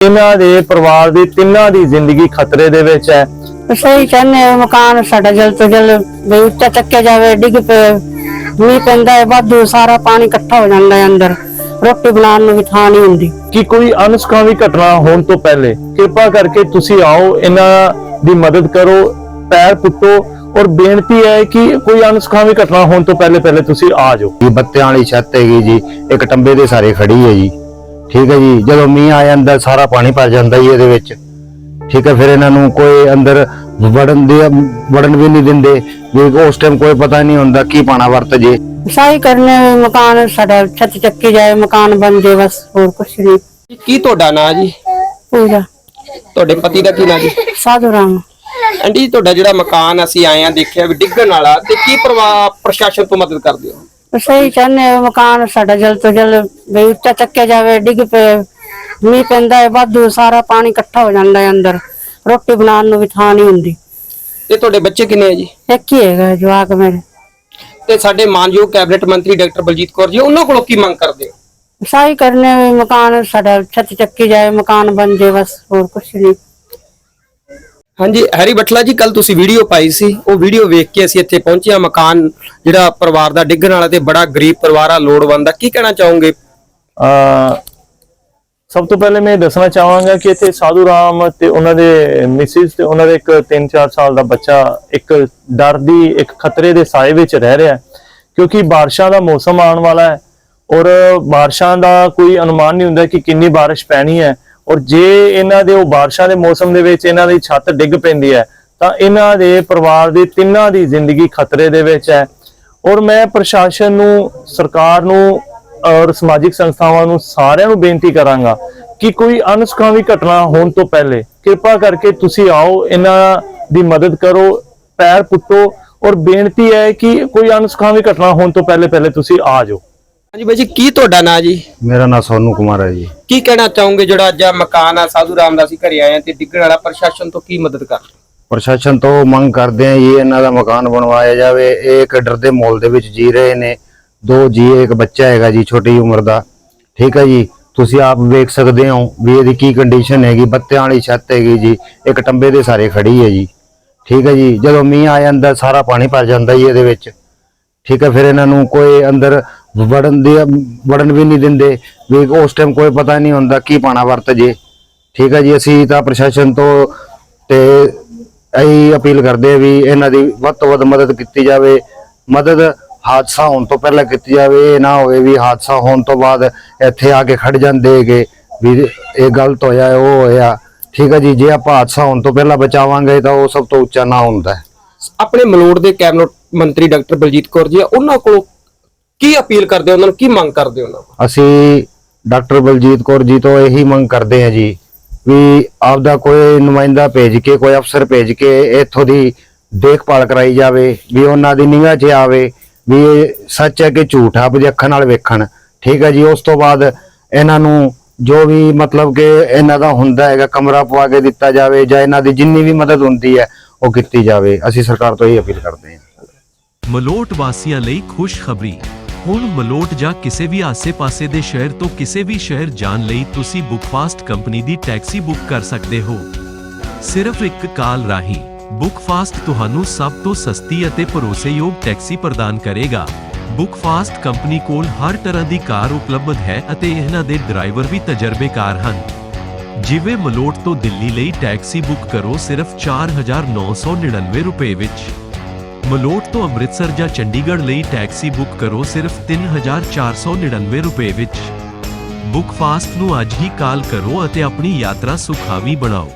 ਇਹਨਾਂ ਦੇ ਪਰਿਵਾਰ ਦੀ ਤਿੰਨਾਂ ਦੀ ਜ਼ਿੰਦਗੀ ਖਤਰੇ ਦੇ ਵਿੱਚ ਹੈ। ਸਹੀ ਚਾਹੁੰਦੇ ਹਾਂ ਮਕਾਨ ਸਾਡਾ ਜਲਦ ਤੋਂ ਜਲਦ ਵੀ ਉੱਚਾ ਚੱਕਿਆ ਜਾਵੇ ਡਿੱਗ ਪਏ ਮੀਂਹ ਪੈਂਦਾ ਹੈ ਵਾਧੂ ਸਾਰਾ ਪਾਣੀ ਇਕੱਠਾ ਹੋ ਜਾਂਦਾ ਹੈ ਅੰਦਰ। ਰੋਟੀ ਬਣਾਉਣ ਨੂੰ ਵੀ ਥਾਂ ਨਹੀਂ ਹੁੰਦੀ। ਕਿ ਕੋਈ ਅਨਸੁਖਾਵੀ ਘਟਨਾ ਹੋਣ ਤੋਂ ਪਹਿਲੇ ਕਿਰਪਾ ਕਰਕੇ ਤੁਸੀਂ ਆਓ ਇਹਨਾਂ ਦੀ ਮਦਦ ਕਰੋ ਪੈਰ ਪੁੱਟੋ ਔਰ ਬੇਨਤੀ ਹੈ ਕਿ ਕੋਈ ਅਨਸੁਖਾਵੀ ਘਟਨਾ ਹੋਣ ਤੋਂ ਪਹਿਲੇ ਪਹਿਲੇ ਤੁਸੀਂ ਆ ਜਾਓ। ਇਹ ਬੱਤਿਆਂ ਵਾਲੀ ਛੱਤ ਹੈਗੀ ਜੀ ਇੱਕ ਟੰਬੇ ਦੇ ਸਾਰੇ ਖੜੀ ਹੈ ਜੀ। ਠੀਕ ਹੈ ਜੀ ਜਦੋਂ ਮੀਂਹ ਆ ਜਾਂਦਾ ਸਾਰਾ ਪਾਣੀ ਭਰ ਜਾਂਦਾ ਜੀ ਇਹਦੇ ਵਿੱਚ। ਠੀਕ ਹੈ ਫਿਰ ਇਹਨਾਂ ਨੂੰ ਕੋਈ ਅੰਦਰ ਵੜਨ ਦੇ ਵੜਨ ਵੀ ਨਹੀਂ ਦਿੰਦੇ। ਵੀ ਉਸ ਟਾਈਮ ਕੋਈ ਪਤਾ ਨਹੀਂ ਹੁੰਦਾ ਕੀ ਪਾਣਾ ਵਰਤ ਜੇ। ਸਾਈ ਕਰਨੇ ਮਕਾਨ ਸਾਡਾ ਛੱਤ ਚੱਕੀ ਜਾਏ ਮਕਾਨ ਬਣ ਜਾਏ ਬਸ ਹੋਰ ਕੁਛ ਨਹੀਂ। ਕੀ ਤੁਹਾਡਾ ਨਾਂ ਜੀ? ਪੂਜਾ। ਤੁਹਾਡੇ ਪਤੀ ਦਾ ਕੀ ਨਾਂ ਜੀ? ਸਾਧੂ ਰਾਮ। ਆਂਟੀ ਤੁਹਾਡਾ ਜਿਹੜਾ ਮਕਾਨ ਅਸੀਂ ਆਏ ਆ ਦੇਖਿਆ ਵੀ ਡਿੱਗਣ ਵਾਲਾ ਤੇ ਕੀ ਪ੍ਰਸ਼ਾਸਨ ਤੋਂ ਮਦਦ ਕਰਦੇ ਹੋ? ਸਹੀ ਚਾਹੁੰਦੇ ਹਾਂ ਮਕਾਨ ਸਾਡਾ ਜਲਦ ਤੋਂ ਜਲਦ ਵੀ ਉੱਚਾ ਚੱਕਿਆ ਜਾਵੇ ਡਿੱਗ ਪਏ ਮੀਂਹ ਪੈਂਦਾ ਹੈ ਵਾਧੂ ਸਾਰਾ ਪਾਣੀ ਇਕੱਠਾ ਹੋ ਜਾਂਦਾ ਹੈ ਅੰਦਰ। ਰੋਟੀ ਬਣਾਉਣ ਨੂੰ ਵੀ ਥਾਂ ਨਹੀਂ ਹੁੰਦੀ। ਤੇ ਤੁਹਾਡੇ ਬੱਚੇ ਕਿੰਨੇ ਆ ਜੀ? ਇੱਕ ਹੀ ਹੈਗਾ ਜਵਾਕ ਮੇਰੇ। ਤੇ ਸਾਡੇ ਮਾਨਯੋਗ ਕੈਬਨਿਟ ਮੰਤਰੀ ਡਾਕਟਰ ਬਲਜੀਤ ਕੌਰ ਜੀ ਉਹਨਾਂ ਕੋਲੋਂ ਕੀ ਮੰਗ ਕਰਦੇ ਹੋ? ਸਾਈ ਕਰਨੇ ਵੀ ਮਕਾਨ ਸਾਡਾ ਛੱਤ ਚੱਕੀ ਜਾਏ ਮਕਾਨ ਬਣ ਜਾਏ ਬਸ ਹੋਰ ਕੁਛ ਨਹੀਂ। ਹਾਂਜੀ, ਹਰੀ ਬਟਲਾ ਜੀ ਕੱਲ ਤੁਸੀਂ ਵੀਡੀਓ ਪਾਈ ਸੀ। ਉਹ ਵੀਡੀਓ ਵੇਖ ਕੇ ਅਸੀਂ ਇੱਥੇ ਪਹੁੰਚੇ ਹਾਂ ਮਕਾਨ, ਜਿਹੜਾ ਪਰਿਵਾਰ ਦਾ ਡਿੱਗਣ ਵਾਲਾ ਤੇ ਬੜਾ ਗਰੀਬ ਪਰਿਵਾਰ ਆ, ਲੋੜਵੰਦ ਆ। ਕੀ ਕਹਿਣਾ ਚਾਹੋਗੇ? ਅ, ਸਭ ਤੋਂ ਪਹਿਲੇ ਮੈਂ ਇਹ ਦੱਸਣਾ ਚਾਹਾਂਗਾ ਕਿ ਇੱਥੇ ਸਾਧੂ ਰਾਮ ਤੇ ਉਹਨਾਂ ਦੇ ਮਿਸਿਸ ਤੇ ਉਹਨਾਂ ਦੇ ਇੱਕ 3-4 ਸਾਲ ਦਾ ਬੱਚਾ ਇੱਕ ਡਰ ਦੀ ਇੱਕ ਖਤਰੇ ਦੇ ਸਾਏ ਵਿੱਚ ਰਹਿ ਰਿਹਾ ਹੈ। ਕਿਉਂਕਿ ਬਾਰਿਸ਼ਾਂ ਦਾ ਮੌਸਮ ਆਉਣ ਵਾਲਾ ਹੈ ਔਰ ਬਾਰਿਸ਼ਾਂ ਦਾ ਕੋਈ ਅਨੁਮਾਨ ਨਹੀਂ ਹੁੰਦਾ ਕਿ ਕਿੰਨੀ ਬਾਰਿਸ਼ ਪੈਣੀ ਹੈ। ਔਰ ਜੇ ਇਹਨਾਂ ਦੇ ਉਹ ਬਾਰਿਸ਼ਾਂ ਦੇ ਮੌਸਮ ਦੇ ਵਿੱਚ ਇਹਨਾਂ ਦੀ ਛੱਤ ਡਿੱਗ ਪੈਂਦੀ ਹੈ, ਤਾਂ ਇਹਨਾਂ ਦੇ ਪਰਿਵਾਰ ਦੀ ਤਿੰਨਾਂ ਦੀ ਜ਼ਿੰਦਗੀ ਖਤਰੇ ਦੇ ਵਿੱਚ ਹੈ। ਔਰ ਮੈਂ ਪ੍ਰਸ਼ਾਸਨ ਨੂੰ, ਸਰਕਾਰ ਨੂੰ ਔਰ ਸਮਾਜਿਕ ਸੰਸਥਾਵਾਂ ਨੂੰ ਸਾਰਿਆਂ ਨੂੰ ਬੇਨਤੀ ਕਰਾਂਗਾ ਕਿ ਕੋਈ ਅਨਸੁਖਾਵੀ ਘਟਨਾ ਹੋਣ ਤੋਂ ਪਹਿਲੇ ਕਿਰਪਾ ਕਰਕੇ ਤੁਸੀਂ ਆਓ, ਇਹਨਾਂ ਦੀ ਮਦਦ ਕਰੋ, ਪੈਰ ਪੁੱਟੋ ਔਰ ਬੇਨਤੀ ਹੈ ਕਿ ਕੋਈ ਅਨਸੁਖਾਵੀ ਘਟਨਾ ਹੋਣ ਤੋਂ ਪਹਿਲੇ ਪਹਿਲੇ ਤੁਸੀਂ ਆ ਜਾਓ। ਹਾਂਜੀ ਬਾਈ ਜੀ ਕੀ ਤੁਹਾਡਾ ਨਾਂ ਜੀ? ਮੇਰਾ ਨਾਮ ਸੋਨੂ ਕੁਮਾਰ ਹੈ ਜੀ। ਕੀ ਕਹਿਣਾ ਚਾਹੋਗੇ ਜਿਹੜਾ ਅੱਜ ਆਹ ਮਕਾਨ ਆ ਸਾਧੂ ਰਾਮ ਦਾ ਅਸੀਂ ਘਰੇ ਆਏ ਆ ਤੇ ਡਿੱਗਣ ਵਾਲਾ ਪ੍ਰਸ਼ਾਸਨ ਤੋਂ ਕੀ ਮਦਦ ਕਰ? ਪ੍ਰਸ਼ਾਸਨ ਤੋਂ ਮੰਗ ਕਰਦੇ ਆ ਜੀ ਇਹਨਾਂ ਦਾ ਮਕਾਨ ਬਣਵਾਇਆ ਜਾਵੇ। ਇਹ ਇੱਕ ਡਰ ਦੇ ਮਾਹੌਲ ਦੇ ਵਿੱਚ ਜੀ ਰਹੇ ਨੇ। ਦੋ ਜੀ ਇੱਕ ਬੱਚਾ ਹੈਗਾ ਜੀ ਛੋਟੀ ਉਮਰ ਦਾ। ਠੀਕ ਹੈ ਜੀ? ਤੁਸੀਂ ਆਪ ਵੇਖ ਸਕਦੇ ਹੋ ਵੀ ਇਹਦੀ ਕੀ ਕੰਡੀਸ਼ਨ ਹੈਗੀ। ਬੱਤਿਆਂ ਵਾਲੀ ਛੱਤ ਹੈਗੀ ਜੀ। ਇੱਕ ਟੰਬੇ ਦੇ ਸਾਰੇ ਖੜੀ ਹੈ ਜੀ। ਠੀਕ ਹੈ ਜੀ? ਜਦੋਂ ਮੀਂਹ ਆ ਜਾਂਦਾ ਸਾਰਾ ਪਾਣੀ ਭਰ ਜਾਂਦਾ ਜੀ ਇਹਦੇ ਵਿੱਚ। ਠੀਕ ਹੈ ਫਿਰ ਇਹਨਾਂ ਨੂੰ ਕੋਈ ਅੰਦਰ ਵੜਨ ਦੇ ਵੜਨ ਵੀ ਨਹੀਂ ਦਿੰਦੇ। ਵੀ ਉਸ ਟਾਈਮ ਕੋਈ ਪਤਾ ਨਹੀਂ ਹੁੰਦਾ ਕੀ ਪਾਣਾ ਵਰਤ ਜੇ। ਠੀਕ ਹੈ ਜੀ ਅਸੀਂ ਤਾਂ ਪ੍ਰਸ਼ਾਸਨ ਤੋਂ ਤੇ ਇਹੀ ਅਪੀਲ ਕਰਦੇ ਵੀ ਇਹਨਾਂ ਦੀ ਵੱਧ ਤੋਂ ਵੱਧ ਮਦਦ ਕੀਤੀ ਜਾਵੇ। ਮਦਦ ਹਾਦਸਾ ਹੋਣ ਤੋਂ ਪਹਿਲਾਂ ਕੀਤੀ ਜਾਵੇ ਇਹ ਨਾ ਹੋਵੇ ਵੀ ਹਾਦਸਾ ਹੋਣ ਤੋਂ ਬਾਅਦ ਇੱਥੇ ਆ ਕੇ ਖੜ ਜਾਂਦੇ ਵੀ ਇਹ ਗਲਤ ਹੋਇਆ ਉਹ ਹੋਇਆ। ਠੀਕ ਹੈ ਜੀ ਜੇ ਆਪਾਂ ਹਾਦਸਾ ਹੋਣ ਤੋਂ ਪਹਿਲਾਂ ਬਚਾਵਾਂਗੇ ਤਾਂ ਉਹ ਸਭ ਤੋਂ ਉੱਚਾ ਨਾ ਹੁੰਦਾ। ਆਪਣੇ ਮਲੋੜ ਦੇ ਕੈਬਨਿਟ ਮੰਤਰੀ ਡਾਕਟਰ ਬਲਜੀਤ ਕੌਰ ਜੀ ਆ, ਉਹਨਾਂ ਕੋਲੋਂ ਕੀ ਅਪੀਲ ਕਰਦੇ ਹੋ? ਉਹਨਾਂ ਨੂੰ ਕੀ ਮੰਗ ਕਰਦੇ ਹੋ ਉਹਨਾਂ ਕੋਲ? ਅਸੀਂ ਡਾਕਟਰ ਬਲਜੀਤ ਕੌਰ ਜੀ ਤੋਂ ਇਹੀ ਮੰਗ ਕਰਦੇ ਹਾਂ ਜੀ ਵੀ ਆਪਦਾ ਕੋਈ ਨੁਮਾਇੰਦਾ ਭੇਜ ਕੇ ਕੋਈ ਅਫਸਰ ਭੇਜ ਕੇ ਇੱਥੋਂ ਦੀ ਦੇਖਭਾਲ ਕਰਾਈ ਜਾਵੇ ਵੀ ਉਹਨਾਂ ਦੀ ਨਿਗਾਹ 'ਚ ਆਵੇ ਵੀ ਇਹ ਸੱਚ ਹੈ ਕਿ ਝੂਠ ਆ ਆਪਣੀ ਅੱਖਾਂ ਨਾਲ ਵੇਖਣ। ਠੀਕ ਹੈ ਜੀ ਉਸ ਤੋਂ ਬਾਅਦ ਇਹਨਾਂ ਨੂੰ ਜੋ ਵੀ ਮਤਲਬ ਕਿ ਇਹਨਾਂ ਦਾ ਹੁੰਦਾ ਹੈਗਾ ਕਮਰਾ ਪਵਾ ਕੇ ਦਿੱਤਾ ਜਾਵੇ ਜਾਂ ਇਹਨਾਂ ਦੀ ਜਿੰਨੀ ਵੀ ਮਦਦ ਹੁੰਦੀ ਹੈ ਉਹ ਕੀਤੀ ਜਾਵੇ। ਅਸੀਂ ਸਰਕਾਰ ਤੋਂ ਇਹ ਅਪੀਲ ਕਰਦੇ ਹਾਂ। ਮਲੋਟ ਵਾਸੀਆਂ ਲਈ ਖੁਸ਼ਖਬਰੀ। ਹੁਣ ਮਲੋਟ ਜਾਂ ਕਿਸੇ ਵੀ ਆਸੇ-ਪਾਸੇ ਦੇ ਸ਼ਹਿਰ ਤੋਂ ਕਿਸੇ ਵੀ ਸ਼ਹਿਰ ਜਾਣ ਲਈ ਤੁਸੀਂ ਬੁੱਕਫਾਸਟ ਕੰਪਨੀ ਦੀ ਟੈਕਸੀ ਬੁੱਕ ਕਰ ਸਕਦੇ ਹੋ। ਸਿਰਫ ਇੱਕ ਕਾਲ ਰਾਹੀਂ ਬੁੱਕਫਾਸਟ ਤੁਹਾਨੂੰ ਸਭ ਤੋਂ ਸਸਤੀ ਅਤੇ ਭਰੋਸੇਯੋਗ ਟੈਕਸੀ ਪ੍ਰਦਾਨ ਕਰੇਗਾ। ਬੁੱਕਫਾਸਟ ਕੰਪਨੀ ਕੋਲ ਹਰ ਤਰ੍ਹਾਂ ਦੀ ਕਾਰ ਉਪਲਬਧ ਹੈ ਅਤੇ ਇਹਨਾਂ ਦੇ ਡਰਾਈਵਰ ਵੀ ਤਜਰਬੇਕਾਰ ਹਨ। ਜਿਵੇਂ ਮਲੋਟ ਤੋਂ ਦਿੱਲੀ ਲਈ ਟੈਕਸੀ ਬੁੱਕ ਕਰੋ ਸਿਰਫ 4999 ਰੁਪਏ ਵਿੱਚ। ਮਲੋਟ ਤੋਂ ਅੰਮ੍ਰਿਤਸਰ ਜਾਂ ਚੰਡੀਗੜ੍ਹ ਲਈ ਟੈਕਸੀ ਬੁੱਕ ਕਰੋ ਸਿਰਫ 3499 ਰੁਪਏ ਵਿੱਚ। ਬੁੱਕ ਫਾਸਟ ਨੂੰ ਅੱਜ ਹੀ ਕਾਲ ਕਰੋ ਅਤੇ ਆਪਣੀ ਯਾਤਰਾ ਸੁਖਾਵੀ ਬਣਾਓ।